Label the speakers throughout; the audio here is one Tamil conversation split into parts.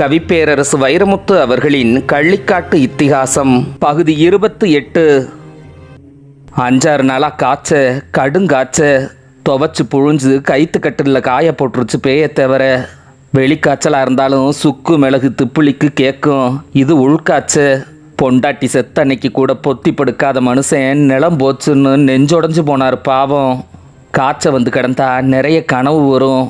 Speaker 1: கவிப்பேரரசு வைரமுத்து அவர்களின் கள்ளிக்காட்டு இத்திகாசம் பகுதி இருபத்தி எட்டு அஞ்சாறு நாளாக காய்ச்ச கடுங்காய்ச்ச துவச்சி புழிஞ்சு கைத்து கட்டில் காய போட்டுருச்சு பேய தவிர வெளிக்காய்ச்சலாக இருந்தாலும் சுக்கு மிளகு திப்புளிக்கு கேட்கும் இது உள்காய்ச்ச பொண்டாட்டி செத்தன்னைக்கு கூட பொத்தி படுக்காத மனுஷன் நிலம் போச்சுன்னு நெஞ்சொடைஞ்சு போனார் பாவம் காய்ச்ச வந்து கிடந்தா நிறைய கனவு வரும்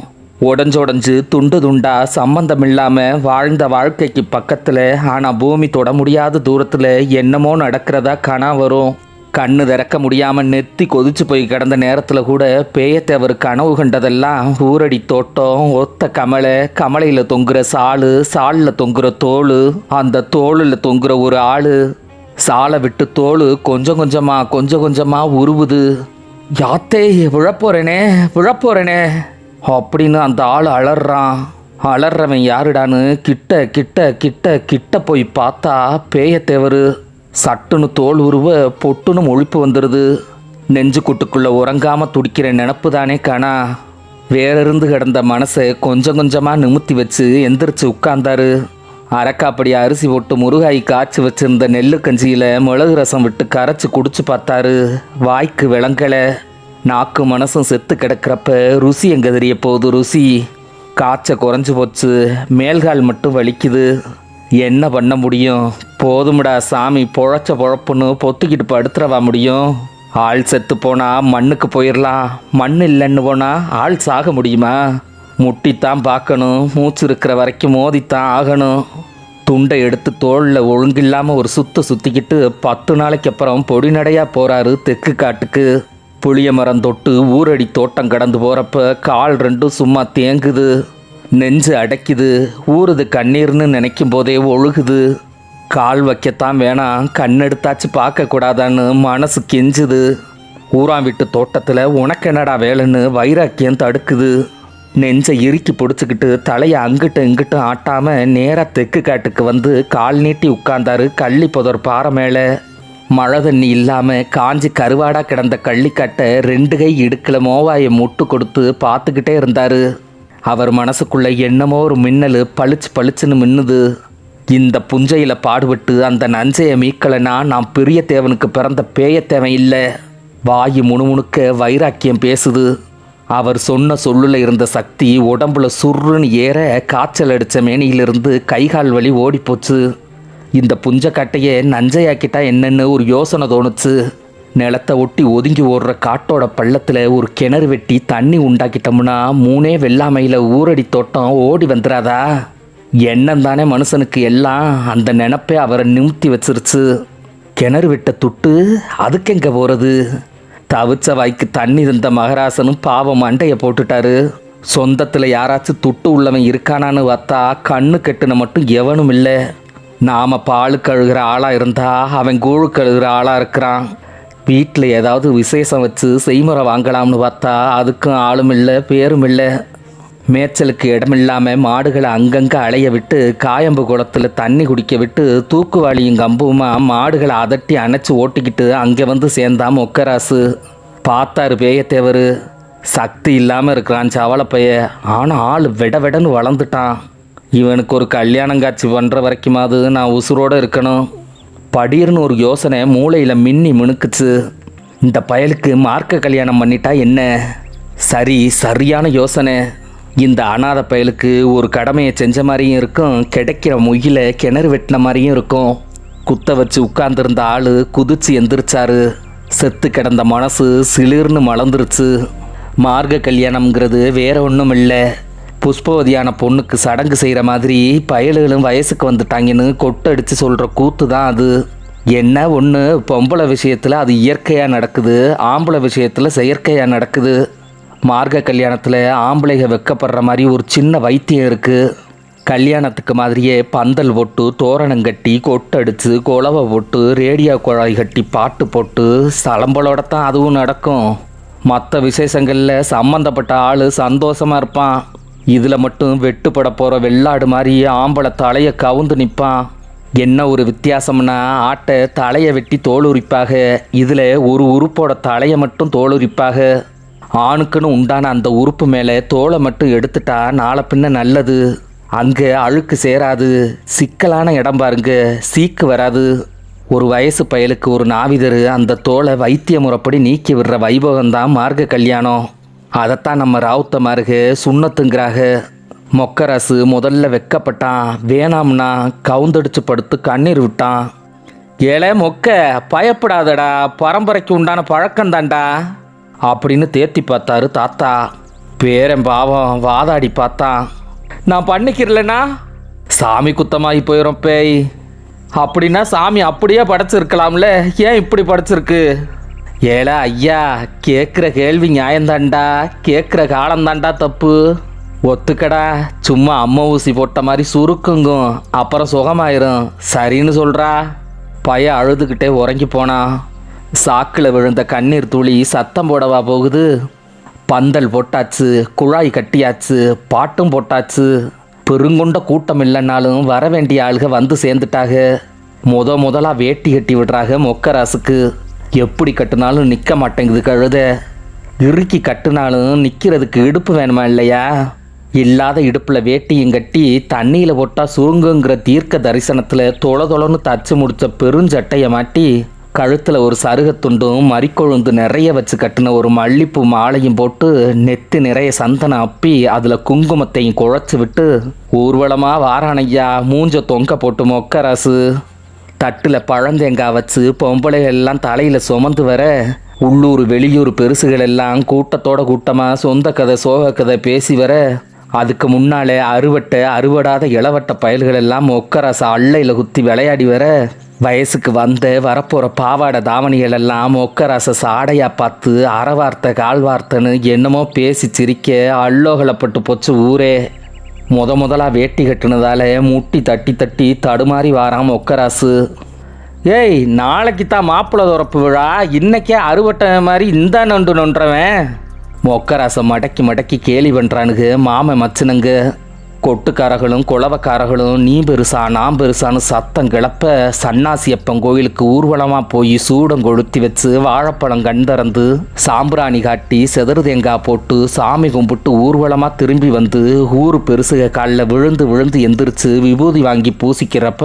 Speaker 1: உடஞ்சொடஞ்சு துண்டு துண்டா சம்பந்தம் இல்லாம வாழ்ந்த வாழ்க்கைக்கு பக்கத்தில் ஆனால் பூமி தொட முடியாத தூரத்தில் என்னமோ நடக்கிறதா கனா வரும் கண்ணு திறக்க முடியாமல் நெத்தி கொதிச்சு போய் கிடந்த நேரத்தில் கூட பேயத்தேவர் கனவு கண்டதெல்லாம் ஊரடி தோட்டம் ஒத்த கமலை கமலையில் தொங்குற சாலு சாலில் தொங்குற தோல் அந்த தோளில் தொங்குற ஒரு ஆள் சாலை விட்டு தோல் கொஞ்சம் கொஞ்சமாக கொஞ்சம் கொஞ்சமாக உருவுது யாத்தே விழப்போறேனே விழப்போறேனே அப்படின்னு அந்த ஆள் அலறான் அலறவன் யாருடான்னு கிட்ட கிட்ட கிட்ட கிட்ட போய் பார்த்தா பேய தேவரு சட்டுன்னு தோல் உருவ பொட்டுன்னு ஒழிப்பு வந்துடுது நெஞ்சு குட்டுக்குள்ளே உறங்காமல் துடிக்கிற நினப்பு தானே காணா வேறிருந்து கிடந்த மனசை கொஞ்சம் கொஞ்சமாக நிமித்தி வச்சு எந்திரிச்சு உட்கார்ந்தாரு அரக்காப்படி அரிசி போட்டு முருகாய் காய்ச்சி வச்சிருந்த நெல்லு கஞ்சியில் மிளகு ரசம் விட்டு கரைச்சி குடிச்சு பார்த்தாரு வாய்க்கு விளங்கலை நாக்கு மனசும் செத்து கிடக்கிறப்ப ருசி எங்கே தெரிய போகுது ருசி காய்ச்ச குறைஞ்சி போச்சு மேல்கால் மட்டும் வலிக்குது என்ன பண்ண முடியும் போதும்டா சாமி பொழைச்ச பொழப்புன்னு பொத்துக்கிட்டு படுத்துறவா முடியும் ஆள் செத்து போனால் மண்ணுக்கு போயிடலாம் மண் இல்லைன்னு போனால் ஆள் சாக முடியுமா முட்டித்தான் பார்க்கணும் மூச்சு இருக்கிற வரைக்கும் மோதித்தான் ஆகணும் துண்டை எடுத்து தோளில் ஒழுங்கில்லாமல் ஒரு சுத்த சுற்றிக்கிட்டு பத்து நாளைக்கு அப்புறம் பொடிநடையாக போகிறாரு தெற்கு காட்டுக்கு புளிய மரம் தொட்டு ஊரடி தோட்டம் கடந்து போகிறப்ப கால் ரெண்டும் சும்மா தேங்குது நெஞ்சு அடைக்குது ஊறுது கண்ணீர்னு நினைக்கும் போதே ஒழுகுது கால் வைக்கத்தான் வேணாம் கண்ணெடுத்தாச்சு பார்க்கக்கூடாதான்னு மனசு கெஞ்சுது ஊரான் விட்டு தோட்டத்தில் என்னடா வேலைன்னு வைராக்கியம் தடுக்குது நெஞ்சை இறுக்கி பிடிச்சிக்கிட்டு தலையை அங்கிட்டு இங்கிட்டு ஆட்டாமல் நேராக தெற்கு காட்டுக்கு வந்து கால் நீட்டி உட்கார்ந்தாரு கள்ளி புதர் பாறை மேலே மழை தண்ணி இல்லாமல் காஞ்சி கருவாடாக கிடந்த கள்ளிக்கட்டை ரெண்டு கை இடுக்கில் மோவாயை முட்டு கொடுத்து பார்த்துக்கிட்டே இருந்தார் அவர் மனசுக்குள்ளே என்னமோ ஒரு மின்னல் பளிச்சு பளிச்சுன்னு மின்னுது இந்த புஞ்சையில் பாடுபட்டு அந்த நஞ்சையை மீட்கலைன்னா நாம் பெரிய தேவனுக்கு பிறந்த பேய தேவை இல்லை வாய் முணுமுணுக்க வைராக்கியம் பேசுது அவர் சொன்ன சொல்லுல இருந்த சக்தி உடம்புல சுருன்னு ஏற காய்ச்சல் அடித்த மேனியிலிருந்து கைகால் வலி ஓடிப்போச்சு இந்த புஞ்சக்கட்டையை நஞ்சையாக்கிட்டா என்னன்னு ஒரு யோசனை தோணுச்சு நிலத்தை ஒட்டி ஒதுங்கி ஓடுற காட்டோட பள்ளத்தில் ஒரு கிணறு வெட்டி தண்ணி உண்டாக்கிட்டோம்னா மூணே வெள்ளாமையில் ஊரடி தோட்டம் ஓடி வந்துடாதா எண்ணம் தானே மனுஷனுக்கு எல்லாம் அந்த நினப்பே அவரை நிமித்தி வச்சிருச்சு கிணறு வெட்ட துட்டு அதுக்கு எங்கே போகிறது தவிச்ச வாய்க்கு தண்ணி இருந்த மகராசனும் பாவம் மண்டையை போட்டுட்டாரு சொந்தத்தில் யாராச்சும் துட்டு உள்ளவன் இருக்கானான்னு பார்த்தா கண்ணு கெட்டுன மட்டும் எவனும் இல்லை நாம் பால் கழுகிற ஆளாக இருந்தால் அவன் கூழு கழுகிற ஆளாக இருக்கிறான் வீட்டில் ஏதாவது விசேஷம் வச்சு செய்முறை வாங்கலாம்னு பார்த்தா அதுக்கும் ஆளும் இல்லை பேரும் இல்லை மேய்ச்சலுக்கு இடம் இல்லாமல் மாடுகளை அங்கங்கே அலைய விட்டு காயம்பு குளத்தில் தண்ணி குடிக்க விட்டு தூக்குவாளியும் கம்புமா மாடுகளை அதட்டி அணைச்சி ஓட்டிக்கிட்டு அங்கே வந்து சேர்ந்தான் ஒக்கராசு பார்த்தாரு பேயத்தேவர் சக்தி இல்லாமல் இருக்கிறான் சவளப்பைய ஆனால் ஆள் விட விடன்னு வளர்ந்துட்டான் இவனுக்கு ஒரு கல்யாணம் காட்சி பண்ணுற வரைக்குமாவது நான் உசுரோடு இருக்கணும் படீர்னு ஒரு யோசனை மூளையில் மின்னி மினுக்குச்சு இந்த பயலுக்கு மார்க்க கல்யாணம் பண்ணிட்டா என்ன சரி சரியான யோசனை இந்த அனாத பயலுக்கு ஒரு கடமையை செஞ்ச மாதிரியும் இருக்கும் கிடைக்கிற முயல கிணறு வெட்டின மாதிரியும் இருக்கும் குத்த வச்சு உட்கார்ந்துருந்த ஆள் குதிச்சு எந்திரிச்சாரு செத்து கிடந்த மனசு சிலிர்னு மலர்ந்துருச்சு மார்க்க கல்யாணம்ங்கிறது வேற ஒன்றும் இல்லை புஷ்பவதியான பொண்ணுக்கு சடங்கு செய்கிற மாதிரி பயலுகளும் வயசுக்கு வந்துட்டாங்கன்னு கொட்டடிச்சு சொல்கிற கூத்து தான் அது என்ன ஒன்று பொம்பளை விஷயத்தில் அது இயற்கையாக நடக்குது ஆம்பளை விஷயத்தில் செயற்கையாக நடக்குது மார்க கல்யாணத்தில் ஆம்பளைக வெக்கப்படுற மாதிரி ஒரு சின்ன வைத்தியம் இருக்குது கல்யாணத்துக்கு மாதிரியே பந்தல் போட்டு தோரணம் கட்டி கொட்டடிச்சு குழவை போட்டு ரேடியோ குழாய் கட்டி பாட்டு போட்டு சலம்பலோட தான் அதுவும் நடக்கும் மற்ற விசேஷங்களில் சம்மந்தப்பட்ட ஆள் சந்தோஷமாக இருப்பான் இதில் மட்டும் வெட்டுப்பட போகிற வெள்ளாடு மாதிரி ஆம்பளை தலையை கவுந்து நிற்பான் என்ன ஒரு வித்தியாசம்னா ஆட்டை தலையை வெட்டி உரிப்பாக இதில் ஒரு உறுப்போட தலையை மட்டும் உரிப்பாக ஆணுக்குன்னு உண்டான அந்த உறுப்பு மேலே தோலை மட்டும் எடுத்துட்டா நாளை பின்ன நல்லது அங்கே அழுக்கு சேராது சிக்கலான இடம் பாருங்க சீக்கு வராது ஒரு வயசு பயலுக்கு ஒரு நாவிதர் அந்த தோலை வைத்திய முறைப்படி நீக்கி விடுற வைபோகம்தான் மார்க்க கல்யாணம் அதைத்தான் நம்ம ராவுத்த மாருகு சுண்ணத்துங்கிறாக மொக்கரசு முதல்ல வெக்கப்பட்டான் வேணாம்னா கவுந்தடிச்சு படுத்து கண்ணீர் விட்டான் ஏழை மொக்க பயப்படாதடா பரம்பரைக்கு உண்டான பழக்கம் தாண்டா அப்படின்னு தேத்தி பார்த்தாரு தாத்தா பேரன் பாவம் வாதாடி பார்த்தான் நான் பண்ணிக்கிறலனா சாமி குத்தமாகி போயிடும் பேய் அப்படின்னா சாமி அப்படியே படைச்சிருக்கலாம்ல ஏன் இப்படி படைச்சிருக்கு ஏலா ஐயா கேட்குற கேள்வி நியாயந்தாண்டா கேட்குற காலந்தாண்டா தப்பு ஒத்துக்கடா சும்மா அம்மா ஊசி போட்ட மாதிரி சுருக்குங்கும் அப்புறம் சுகமாயிரும் சரின்னு சொல்கிறா பையன் அழுதுகிட்டே உறங்கி போனான் சாக்கில் விழுந்த கண்ணீர் துளி சத்தம் போடவா போகுது பந்தல் போட்டாச்சு குழாய் கட்டியாச்சு பாட்டும் போட்டாச்சு பெருங்கொண்ட கூட்டம் இல்லைன்னாலும் வர வேண்டிய ஆளுக வந்து சேர்ந்துட்டாக முத முதலாக வேட்டி கட்டி விடுறாங்க மொக்கராசுக்கு எப்படி கட்டினாலும் நிற்க மாட்டேங்குது கழுத இறுக்கி கட்டினாலும் நிற்கிறதுக்கு இடுப்பு வேணுமா இல்லையா இல்லாத இடுப்பில் வேட்டியும் கட்டி தண்ணியில் போட்டால் சுருங்குங்கிற தீர்க்க தரிசனத்தில் தொள தொளன்னு தச்சு முடித்த பெருஞ்சட்டையை மாட்டி கழுத்தில் ஒரு சருகத்துண்டும் மறிக்கொழுந்து நிறைய வச்சு கட்டின ஒரு மல்லிப்பூ மாலையும் போட்டு நெத்து நிறைய சந்தனம் அப்பி அதில் குங்குமத்தையும் குழைச்சி விட்டு ஊர்வலமாக வாரானையா மூஞ்ச தொங்க போட்டு மொக்கராசு தட்டில் பழந்தேங்காய் வச்சு பொம்பளைகள் எல்லாம் தலையில் சுமந்து வர உள்ளூர் வெளியூர் பெருசுகள் எல்லாம் கூட்டத்தோட கூட்டமாக சொந்த கதை சோக கதை பேசி வர அதுக்கு முன்னாலே அறுவட்டை அறுவடாத இளவட்ட பயல்கள் எல்லாம் ஒக்கரச அள்ளையில் குத்தி விளையாடி வர வயசுக்கு வந்து வரப்போகிற பாவாடை தாவணிகள் எல்லாம் ஒக்கரச சாடையாக பார்த்து அறவார்த்தை கால்வார்த்தைன்னு என்னமோ பேசி சிரிக்க அல்லோகலப்பட்டு போச்சு ஊரே முத முதலாக வேட்டி கட்டினதால முட்டி தட்டி தட்டி தடுமாறி வாராம் ஒக்கராசு ஏய் நாளைக்கு தான் மாப்பிள்ளை துறப்பு விழா இன்னைக்கே அறுவட்ட மாதிரி இந்த நொண்டு நொன்றவன் மொக்கராசை மடக்கி மடக்கி கேலி பண்ணுறானுங்க மாமன் மச்சனுங்க கொட்டுக்காரர்களும் குளவக்காரர்களும் நீ பெருசா நான் பெருசான்னு சத்தம் கிளப்ப சன்னாசியப்பன் கோயிலுக்கு ஊர்வலமாக போய் சூடம் கொளுத்தி வச்சு வாழைப்பழம் கண்டறந்து சாம்பிராணி காட்டி செதறு தேங்காய் போட்டு சாமி கும்பிட்டு ஊர்வலமாக திரும்பி வந்து ஊர் பெருசுக காலில் விழுந்து விழுந்து எந்திரிச்சு விபூதி வாங்கி பூசிக்கிறப்ப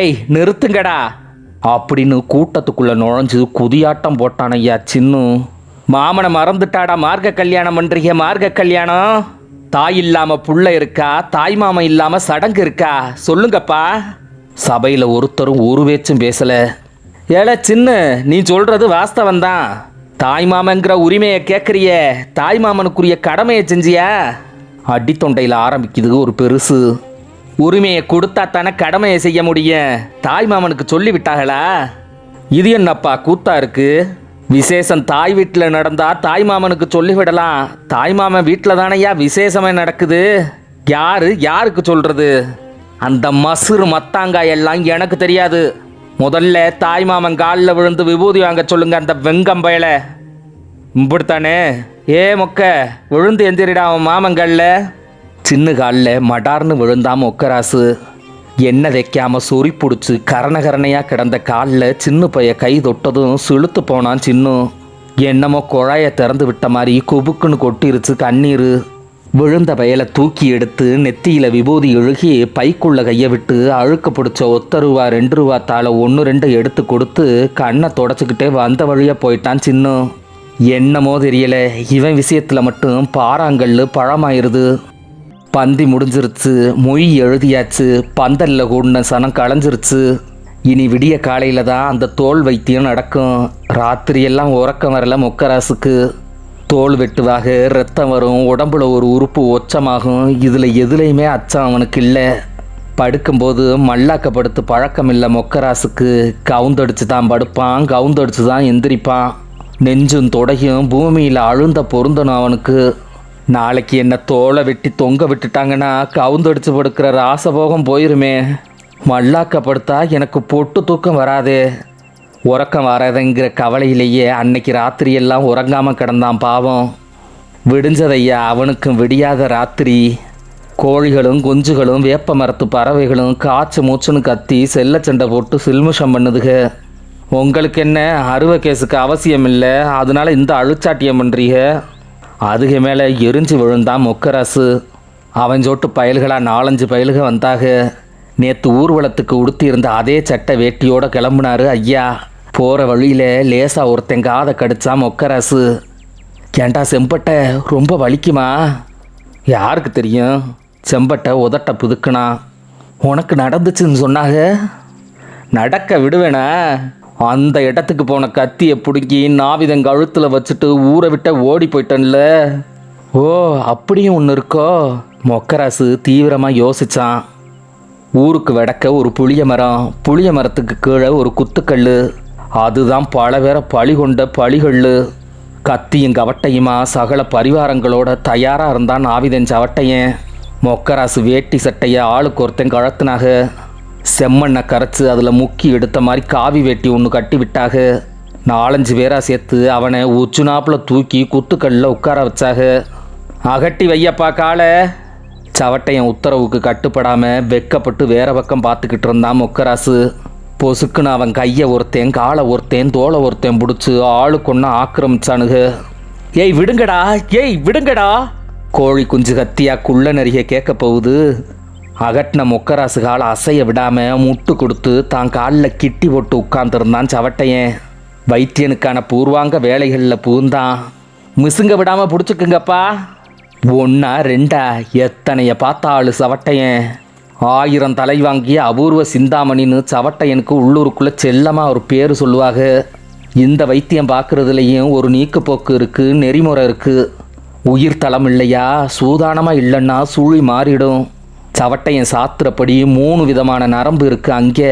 Speaker 1: ஏய் நிறுத்துங்கடா அப்படின்னு கூட்டத்துக்குள்ளே நுழைஞ்சு குதியாட்டம் போட்டானையா சின்னும் மாமனை மறந்துட்டாடா மார்க்க கல்யாணம் பண்ணுறீங்க மார்க்க கல்யாணம் தாய் இல்லாம புள்ள இருக்கா தாய் மாமன் இல்லாம சடங்கு இருக்கா சொல்லுங்கப்பா சபையில் ஒருத்தரும் ஒரு வேச்சும் பேசல ஏழ சின்ன நீ சொல்றது வாஸ்தவம் தான் தாய் மாமங்கிற உரிமையை கேட்குறிய தாய் மாமனுக்குரிய கடமையை செஞ்சியா அடித்தொண்டையில் ஆரம்பிக்குது ஒரு பெருசு உரிமையை கொடுத்தா தானே கடமையை செய்ய முடியும் தாய் மாமனுக்கு சொல்லிவிட்டாங்களா இது என்னப்பா கூத்தா இருக்குது விசேஷம் தாய் வீட்டில் நடந்தா தாய் மாமனுக்கு சொல்லிவிடலாம் தாய் மாமன் வீட்டில் தானேயா விசேஷமே நடக்குது யாரு யாருக்கு சொல்றது அந்த மசுறு மத்தாங்காய் எல்லாம் எனக்கு தெரியாது முதல்ல தாய் மாமன் காலில் விழுந்து விபூதி வாங்க சொல்லுங்க அந்த வெங்கம்பயல இப்படித்தானே ஏ மொக்க விழுந்து எந்திரிடா மாமன் காலில் சின்ன காலில் மடார்னு விழுந்தாம் மொக்கராசு எண்ணெய் வைக்காமல் சொறி பிடிச்சி கரணகரணையாக கிடந்த காலில் சின்ன பைய கை தொட்டதும் செழுத்து போனான் சின்னும் என்னமோ குழாயை திறந்து விட்ட மாதிரி கொபுக்குன்னு கொட்டிருச்சு கண்ணீர் விழுந்த பயலை தூக்கி எடுத்து நெத்தியில் விபூதி எழுகி பைக்குள்ள கையை விட்டு அழுக்கு பிடிச்ச ஒத்த ரூபா ரெண்டு ரூபா தாளை ஒன்று ரெண்டு எடுத்து கொடுத்து கண்ணை தொடச்சிக்கிட்டே வந்த வழியாக போயிட்டான் சின்னும் என்னமோ தெரியலை இவன் விஷயத்தில் மட்டும் பாறாங்கல் பழமாயிருது பந்தி முடிஞ்சிருச்சு மொய் எழுதியாச்சு பந்தல்ல கூடின சனம் களைஞ்சிருச்சு இனி விடிய காலையில் தான் அந்த தோல் வைத்தியம் நடக்கும் ராத்திரியெல்லாம் உறக்கம் வரல மொக்கராசுக்கு தோல் வெட்டுவாக ரத்தம் வரும் உடம்புல ஒரு உறுப்பு ஒச்சமாகும் இதில் எதுலேயுமே அச்சம் அவனுக்கு இல்லை படுக்கும்போது மல்லாக்கப்படுத்து பழக்கம் இல்லை மொக்கராசுக்கு கவுந்தடிச்சு தான் படுப்பான் கவுந்தடிச்சு தான் எந்திரிப்பான் நெஞ்சும் தொடையும் பூமியில் அழுந்த பொருந்தணும் அவனுக்கு நாளைக்கு என்ன தோலை வெட்டி தொங்க விட்டுட்டாங்கன்னா கவுந்தடிச்சு படுக்கிற ராசபோகம் போயிருமே மல்லாக்கப்படுத்தா எனக்கு பொட்டு தூக்கம் வராது உறக்கம் வராதுங்கிற கவலையிலேயே அன்னைக்கு ராத்திரியெல்லாம் உறங்காமல் கிடந்தான் பாவம் விடிஞ்சதையா அவனுக்கும் விடியாத ராத்திரி கோழிகளும் குஞ்சுகளும் வேப்ப மரத்து பறவைகளும் காய்ச்சு மூச்சுன்னு கத்தி செல்ல சண்டை போட்டு சில்முஷம் பண்ணுதுக உங்களுக்கு என்ன அறுவை கேஸுக்கு அவசியம் இல்லை அதனால இந்த அழுச்சாட்டியம் பண்ணுறீங்க அதுக்கு மேலே எரிஞ்சு விழுந்தான் முக்கரசு அவன் சொட்டு பயல்களாக நாலஞ்சு பயல்க வந்தாக நேற்று ஊர்வலத்துக்கு உடுத்தியிருந்த அதே சட்டை வேட்டியோட கிளம்புனாரு ஐயா போகிற வழியில் லேசாக ஒருத்தன் காதை கடிச்சான் மொக்கராசு கேண்டா செம்பட்டை ரொம்ப வலிக்குமா யாருக்கு தெரியும் செம்பட்டை உதட்ட புதுக்குனா உனக்கு நடந்துச்சுன்னு சொன்னாங்க நடக்க விடுவேனா அந்த இடத்துக்கு போன கத்தியை பிடுங்கி நாவிதங்க கழுத்தில் வச்சுட்டு ஊரை விட்ட ஓடி போயிட்டேன்ல ஓ அப்படியும் ஒன்று இருக்கோ மொக்கராசு தீவிரமாக யோசிச்சான் ஊருக்கு வடக்க ஒரு புளிய மரம் புளிய மரத்துக்கு கீழே ஒரு குத்துக்கல் அதுதான் பல பேரை பழி கொண்ட பழிகள் கத்தியும் கவட்டையுமா சகல பரிவாரங்களோட தயாராக இருந்தான் நாவிதன் சவட்டையன் மொக்கராசு வேட்டி சட்டையை ஆளுக்கு ஒருத்தன் கழத்துனாக செம்மண்ணை கரைச்சி அதில் முக்கி எடுத்த மாதிரி காவி வெட்டி ஒன்று கட்டி விட்டாக நாலஞ்சு பேராக சேர்த்து அவனை நாப்பில் தூக்கி குத்துக்கல்லில் உட்கார வச்சாக அகட்டி வையப்பா காலை சவட்டையன் உத்தரவுக்கு கட்டுப்படாமல் வெக்கப்பட்டு வேற பக்கம் பார்த்துக்கிட்டு இருந்தான் மொக்கராசு பொசுக்குன்னு அவன் கையை ஒருத்தேன் காலை ஒருத்தேன் தோலை ஒருத்தேன் பிடிச்சி ஆளுக்கொன்னு ஆக்கிரமிச்சானுங்க ஏய் விடுங்கடா ஏய் விடுங்கடா கோழி குஞ்சு கத்தியாக்குள்ள குள்ள கேட்க போகுது அகட்டின முக்கராசு காலை அசைய விடாமல் முட்டு கொடுத்து தான் காலில் கிட்டி போட்டு உட்காந்துருந்தான் சவட்டையன் வைத்தியனுக்கான பூர்வாங்க வேலைகளில் பூந்தான் மிசுங்க விடாமல் பிடிச்சிக்குங்கப்பா ஒன்றா ரெண்டா எத்தனைய பார்த்தாள் சவட்டையன் ஆயிரம் தலை வாங்கிய அபூர்வ சிந்தாமணின்னு சவட்டையனுக்கு உள்ளூருக்குள்ளே செல்லமாக ஒரு பேர் சொல்லுவாங்க இந்த வைத்தியம் பார்க்குறதுலையும் ஒரு போக்கு இருக்குது நெறிமுறை இருக்குது உயிர் தளம் இல்லையா சூதானமாக இல்லைன்னா சூழி மாறிடும் சவட்டையும் சாத்திரப்படி மூணு விதமான நரம்பு இருக்குது அங்கே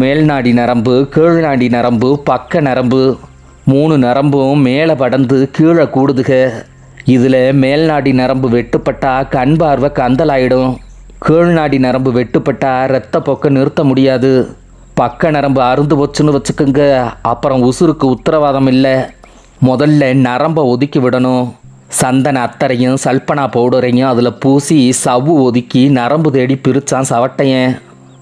Speaker 1: மேல்நாடி நரம்பு கீழ்நாடி நரம்பு பக்க நரம்பு மூணு நரம்பும் மேலே படர்ந்து கீழே கூடுதுக இதில் மேல்நாடி நரம்பு வெட்டுப்பட்டால் கண் பார்வை கந்தலாயிடும் கீழ்நாடி நரம்பு வெட்டுப்பட்டால் ரத்த பொக்க நிறுத்த முடியாது பக்க நரம்பு அருந்து போச்சுன்னு வச்சுக்கோங்க அப்புறம் உசுருக்கு உத்தரவாதம் இல்லை முதல்ல நரம்பை ஒதுக்கி விடணும் சந்தன அத்தரையும் சல்பனா பவுடரையும் அதில் பூசி சவ்வு ஒதுக்கி நரம்பு தேடி பிரித்தான் சவட்டையன்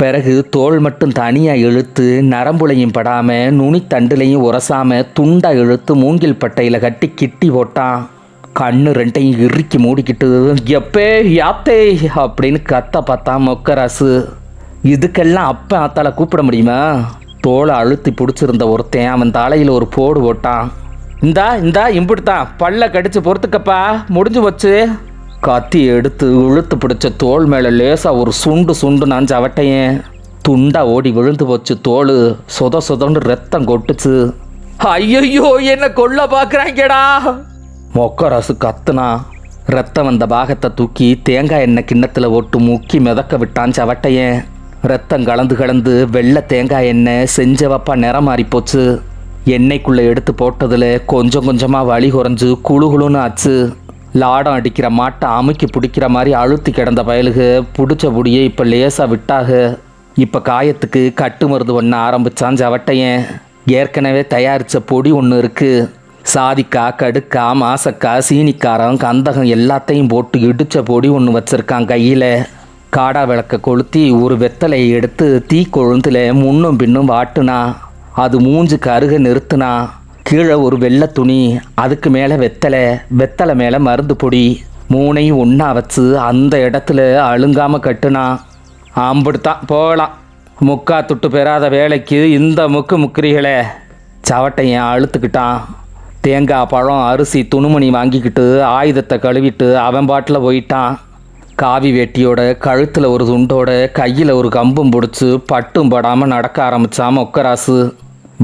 Speaker 1: பிறகு தோல் மட்டும் தனியாக இழுத்து நரம்புலையும் படாமல் நுனித்தண்டுலையும் உரசாமல் துண்டாக இழுத்து மூங்கில் பட்டையில் கட்டி கிட்டி போட்டான் கண்ணு ரெண்டையும் இறுக்கி மூடிக்கிட்டு எப்பே யாத்தே அப்படின்னு கத்த பார்த்தா மொக்கராசு இதுக்கெல்லாம் அப்போ அத்தால் கூப்பிட முடியுமா தோலை அழுத்தி பிடிச்சிருந்த ஒருத்தன் அவன் தலையில் ஒரு போடு போட்டான் இந்தா இந்தா இம்புட்டு தான் பல்ல கடிச்சு பொறுத்துக்கப்பா முடிஞ்சு வச்சு கத்தி எடுத்து இழுத்து பிடிச்ச தோல் மேலே லேசாக ஒரு சுண்டு சுண்டு நான் சவட்டையன் துண்டா ஓடி விழுந்து போச்சு தோல் சொத சொதன்னு ரத்தம் கொட்டுச்சு ஐயோ என்ன கொல்ல பார்க்குறாங்கடா மொக்கரசு கத்துனா ரத்தம் வந்த பாகத்தை தூக்கி தேங்காய் எண்ணெய் கிண்ணத்தில் ஒட்டு முக்கி மிதக்க விட்டான் சவட்டையன் ரத்தம் கலந்து கலந்து வெள்ளை தேங்காய் எண்ணெய் செஞ்சவப்பா நிறம் மாறிப்போச்சு போச்சு எண்ணெய்க்குள்ளே எடுத்து போட்டதில் கொஞ்சம் கொஞ்சமாக வலி குறைஞ்சு குழுன்னு ஆச்சு லாடம் அடிக்கிற மாட்டை அமுக்கி பிடிக்கிற மாதிரி அழுத்தி கிடந்த பயலுக பிடிச்ச பொடியை இப்போ லேசாக விட்டாக இப்போ காயத்துக்கு கட்டு மருந்து ஒன்று ஆரம்பித்தான் ஜவட்டையன் ஏற்கனவே தயாரித்த பொடி ஒன்று இருக்குது சாதிக்காய் கடுக்கா மாசக்காய் சீனிக்காரம் கந்தகம் எல்லாத்தையும் போட்டு இடித்த பொடி ஒன்று வச்சுருக்கான் கையில் காடா விளக்க கொளுத்தி ஒரு வெத்தலையை எடுத்து தீ கொழுந்தில் முன்னும் பின்னும் வாட்டுனா அது மூஞ்சுக்கு அருகே நிறுத்துனா கீழே ஒரு வெள்ளை துணி அதுக்கு மேலே வெத்தலை வெத்தலை மேலே மருந்து பொடி மூனையும் ஒன்றா வச்சு அந்த இடத்துல அழுங்காமல் கட்டுனா ஆம்பிடுத்தான் போகலாம் முக்கா துட்டு பெறாத வேலைக்கு இந்த முக்கு முக்கிரிகளை சவட்டையன் அழுத்துக்கிட்டான் தேங்காய் பழம் அரிசி துணுமணி வாங்கிக்கிட்டு ஆயுதத்தை கழுவிட்டு அவன் பாட்டில் போயிட்டான் காவி வேட்டியோட கழுத்தில் ஒரு துண்டோட கையில் ஒரு கம்பும் பிடிச்சி பட்டும் படாமல் நடக்க ஆரம்பித்தான் மொக்கராசு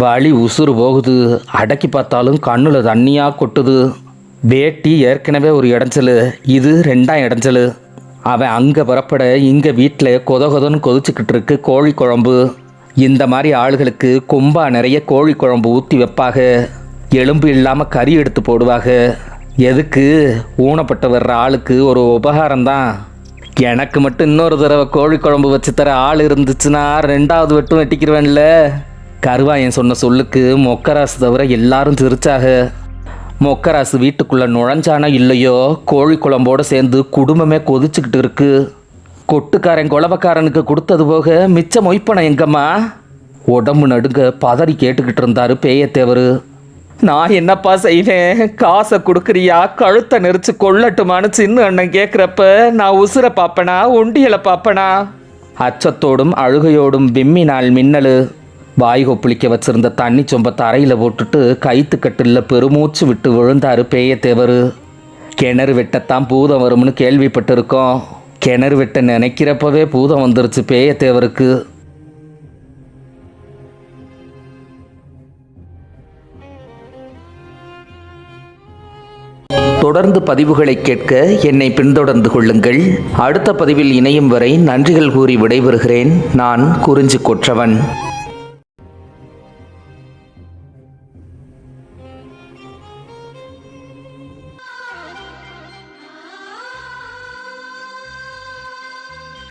Speaker 1: வலி உசுறு போகுது அடக்கி பார்த்தாலும் கண்ணில் தண்ணியாக கொட்டுது வேட்டி ஏற்கனவே ஒரு இடைஞ்சல் இது ரெண்டாம் இடைஞ்சல் அவன் அங்கே புறப்பட இங்கே வீட்டில் கொத கொதன்னு கொதிச்சுக்கிட்டு இருக்கு கோழி குழம்பு இந்த மாதிரி ஆளுகளுக்கு கொம்பா நிறைய கோழி குழம்பு ஊற்றி வைப்பாக எலும்பு இல்லாமல் கறி எடுத்து போடுவாங்க எதுக்கு ஊனப்பட்டு வர்ற ஆளுக்கு ஒரு உபகாரம் தான் எனக்கு மட்டும் இன்னொரு தடவை கோழி குழம்பு வச்சு தர ஆள் இருந்துச்சுன்னா ரெண்டாவது வெட்டும் வெட்டிக்கிறவன்ல கருவாயன் சொன்ன சொல்லுக்கு மொக்கராசு தவிர எல்லாரும் திருச்சாக மொக்கராசு வீட்டுக்குள்ளே நுழைஞ்சானா இல்லையோ கோழி குழம்போடு சேர்ந்து குடும்பமே கொதிச்சுக்கிட்டு இருக்கு கொட்டுக்காரன் குழவக்காரனுக்கு கொடுத்தது போக மிச்ச மொய்ப்பனை எங்கம்மா உடம்பு நடுங்க பதறி கேட்டுக்கிட்டு இருந்தாரு பேயத்தேவர் நான் என்னப்பா செய்வேன் காசை கொடுக்குறியா கழுத்தை நெரிச்சு கொள்ளட்டுமான்னு சின்ன அண்ணன் கேட்குறப்ப நான் உசுரை பார்ப்பனா ஒண்டியலை பார்ப்பனா அச்சத்தோடும் அழுகையோடும் விம்மினால் மின்னலு வாய் கொப்பளிக்க வச்சிருந்த தண்ணி சொம்ப தரையில் போட்டுட்டு கைத்துக்கட்டில் பெருமூச்சு விட்டு விழுந்தார் பேய தேவர் கிணறு வெட்டத்தான் பூதம் வரும்னு கேள்விப்பட்டிருக்கோம் கிணறு வெட்ட நினைக்கிறப்பவே பூதம் வந்துருச்சு பேய தேவருக்கு தொடர்ந்து பதிவுகளை கேட்க என்னை பின்தொடர்ந்து கொள்ளுங்கள் அடுத்த பதிவில் இணையும் வரை நன்றிகள் கூறி விடைபெறுகிறேன் நான் குறிஞ்சி கொற்றவன்